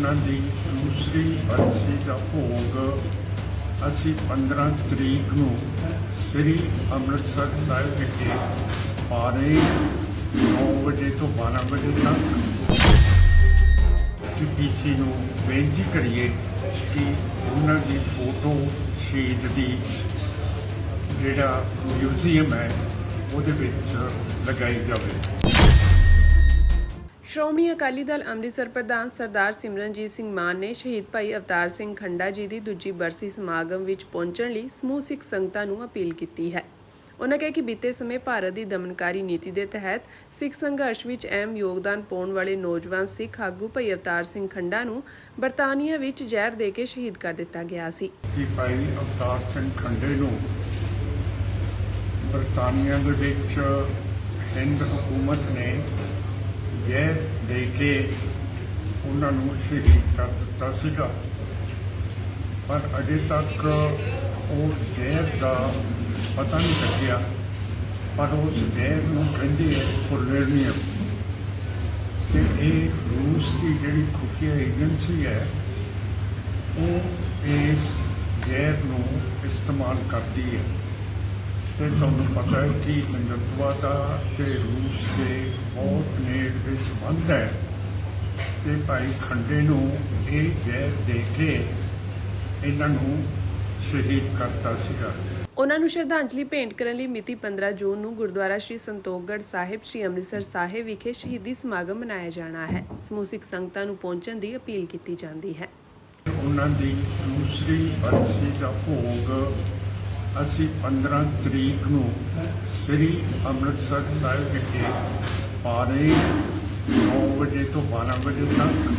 ਉਹਨਾਂ ਦੀ ਦੂਸਰੀ ਬਰਸੀ ਦਾ ਭੋਗ ਅਸੀਂ 15 ਤਰੀਕ ਨੂੰ ਸ੍ਰੀ ਅੰਮ੍ਰਿਤਸਰ ਸਾਹਿਬ ਵਿਖੇ ਪਾਰੇ 9 ਵਜੇ ਤੋਂ 12 ਵਜੇ ਤੱਕ ਪੀਸੀ ਨੂੰ ਬੇਨਤੀ ਕਰੀਏ ਕਿ ਉਹਨਾਂ ਦੀ ਫੋਟੋ ਸ਼ਹੀਦ ਦੀ ਜਿਹੜਾ ਮਿਊਜ਼ੀਅਮ ਹੈ, ਉਹਦੇ ਵਿੱਚ ਲਗਾਈ ਜਾਵੇ। ਸ਼੍ਰੋਮਣੀ ਅਕਾਲੀ ਦਲ ਅੰਮ੍ਰਿਤਸਰ ਪ੍ਰਧਾਨ ਸਰਦਾਰ ਸਿਮਰਨਜੀਤ ਸਿੰਘ ਮਾਨ ਨੇ ਸ਼ਹੀਦ ਭਾਈ ਅਵਤਾਰ ਸਿੰਘ ਖੰਡਾ ਜੀ ਦੀ ਦੂਜੀ ਬਰਸੀ ਸਮਾਗਮ ਵਿੱਚ ਪਹੁੰਚਣ ਲਈ ਸਮੂਹ ਸਿੱਖ ਸੰਗਤਾਂ ਨੂੰ ਅਪੀਲ ਕੀਤੀ ਹੈ। ਉਨ੍ਹਾਂ ਕਿਹਾ ਕਿ ਬੀਤੇ ਸਮੇਂ ਭਾਰਤ ਦੀ ਦਮਨਕਾਰੀ ਨੀਤੀ ਦੇ ਤਹਿਤ ਸਿੱਖ ਸੰਘਰਸ਼ ਵਿੱਚ ਅਹਿਮ ਯੋਗਦਾਨ ਪਾਉਣ ਵਾਲੇ ਨੌਜਵਾਨ ਸਿੱਖ ਆਗੂ ਭਾਈ ਅਵਤਾਰ ਸਿੰਘ ਖੰਡਾ ਨੂੰ ਬਰਤਾਨੀਆ ਵਿੱਚ ਜ਼ਹਿਰ ਦੇ ਕੇ ਸ਼ਹੀਦ ਕਰ ਦਿੱਤਾ ਗਿਆ ਸੀ। ਕਿ ਭਾਈ ਅਵਤਾਰ ਸਿੰਘ ਖੰਡੇ ਨੂੰ ਬਰਤਾਨੀਆ ਦੇ ਵਿੱਚ ਹਿੰਦ ਹਕੂਮਤ ਨੇ ਜ਼ਹਿਰ ਦੇ ਕੇ ਉਹਨਾਂ ਨੂੰ ਸ਼ਹੀਦ ਕਰ ਦਿੱਤਾ ਸੀਗਾ। ਪਰ ਅਜੇ ਤੱਕ ਉਹ ਜ਼ਹਿਰ ਦਾ ਪਤਾ ਨਹੀਂ ਲੱਗਿਆ। ਪਰ ਉਸ ਜ਼ਹਿਰ ਨੂੰ ਕਹਿੰਦੇ ਹੈ ਪੁਲਰਨੀਅਮ ਤੇ ਇਹ ਰੂਸ ਦੀ ਜਿਹੜੀ ਖੁਫੀਆ ਏਜੰਸੀ ਹੈ, ਉਹ ਇਸ ਜ਼ਹਿਰ ਨੂੰ ਇਸਤੇਮਾਲ ਕਰਦੀ ਹੈ। ਤੇ ਤੁਹਾਨੂੰ ਪਤਾ ਹੈ ਕਿ ਹਿੰਦੁਤਵਾ ਦਾ ਤੇ ਰੂਸ ਦੇ ਬਹੁਤ ਦੇ ਸੰਬੰਧ ਹੈ ਤੇ ਭਾਈ ਖੰਡੇ ਨੂੰ ਇਹ ਜ਼ਹਿਰ ਦੇ ਕੇ ਇਹਨਾਂ ਨੂੰ ਸ਼ਹੀਦ ਕਰਤਾ ਸੀਗਾ। ਉਨ੍ਹਾਂ ਨੂੰ ਸ਼ਰਧਾਂਜਲੀ ਭੇਂਟ ਕਰਨ ਲਈ ਮਿਤੀ 15 ਜੂਨ ਨੂੰ ਗੁਰਦੁਆਰਾ ਸ਼੍ਰੀ ਸੰਤੋਖਗੜ੍ਹ ਸਾਹਿਬ ਸ਼੍ਰੀ ਅੰਮ੍ਰਿਤਸਰ ਸਾਹਿਬ ਵਿਖੇ ਸ਼ਹੀਦੀ ਸਮਾਗਮ ਮਨਾਇਆ ਜਾਣਾ ਹੈ। ਸਮੂਹ ਸਿੱਖ ਸੰਗਤਾਂ ਨੂੰ ਪਹੁੰਚਣ ਦੀ ਅਪੀਲ ਕੀਤੀ ਜਾਂਦੀ ਹੈ। ਉਹਨਾਂ ਦੀ ਦੂਸਰੀ ਬਰਸੀ ਦਾ ਭੋਗ ਅਸੀਂ 15 ਤਰੀਕ ਨੂੰ ਸ੍ਰੀ ਅੰਮ੍ਰਿਤਸਰ ਸਾਹਿਬ ਵਿਖੇ ਪਾਰੇ 9 ਵਜੇ ਤੋਂ 12 ਵਜੇ ਤੱਕ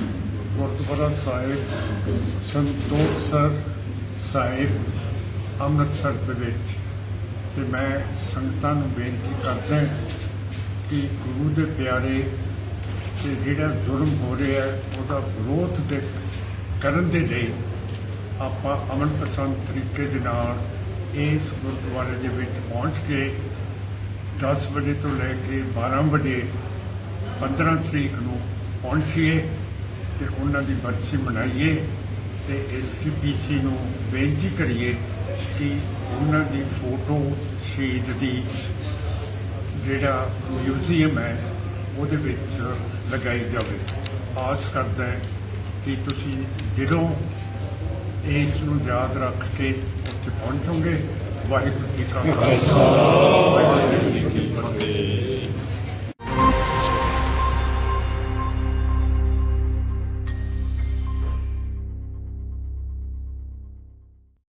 ਗੁਰਦੁਆਰਾ ਸਾਹਿਬ ਸੰਤੋਖਸਰ ਸਾਹਿਬ ਅੰਮ੍ਰਿਤਸਰ ਦੇ ਵਿੱਚ। ਤੇ ਮੈਂ ਸੰਗਤਾਂ ਨੂੰ ਬੇਨਤੀ ਕਰਦਾ ਕਿ ਗੁਰੂ ਦੇ ਪਿਆਰੇ ਤੇ ਜਿਹੜਾ ਜ਼ੁਲਮ ਹੋ ਰਿਹਾ ਹੈ, ਉਹਦਾ ਵਿਰੋਧ ਦੇ ਕਰਨ ਦੇ ਲਈ ਆਪਾਂ ਅਮਨ ਪਸੰਦ ਤਰੀਕੇ ਦੇ ਨਾਲ ਇਸ ਗੁਰਦੁਆਰੇ ਦੇ ਵਿੱਚ ਪਹੁੰਚ ਕੇ 10 ਵਜੇ ਤੋਂ ਲੈ ਕੇ 12 ਵਜੇ 15 ਤਰੀਕ ਨੂੰ ਪਹੁੰਚੀਏ ਤੇ ਉਹਨਾਂ ਦੀ ਬਰਸੀ ਮਨਾਈਏ ਤੇ ਐਸਪੀਸੀ ਨੂੰ ਬੇਨਤੀ ਕਰੀਏ ਕਿ ਉਹਨਾਂ ਦੀ ਫੋਟੋ ਸ਼ਹੀਦ ਦੀ ਜਿਹੜਾ ਮਿਊਜ਼ੀਅਮ ਹੈ, ਉਹਦੇ ਵਿੱਚ ਲਗਾਈ ਜਾਵੇ। ਆਸ ਕਰਦਾ ਹੈ ਕਿ ਤੁਸੀਂ ਦਿਲੋਂ ਇਸ ਨੂੰ ਯਾਦ ਰੱਖ ਕੇ ਉੱਥੇ ਪਹੁੰਚੋਗੇ। ਵਾਹਿਗੁਰੂ ਜੀ ਕਾ ਖਾਲਸਾ।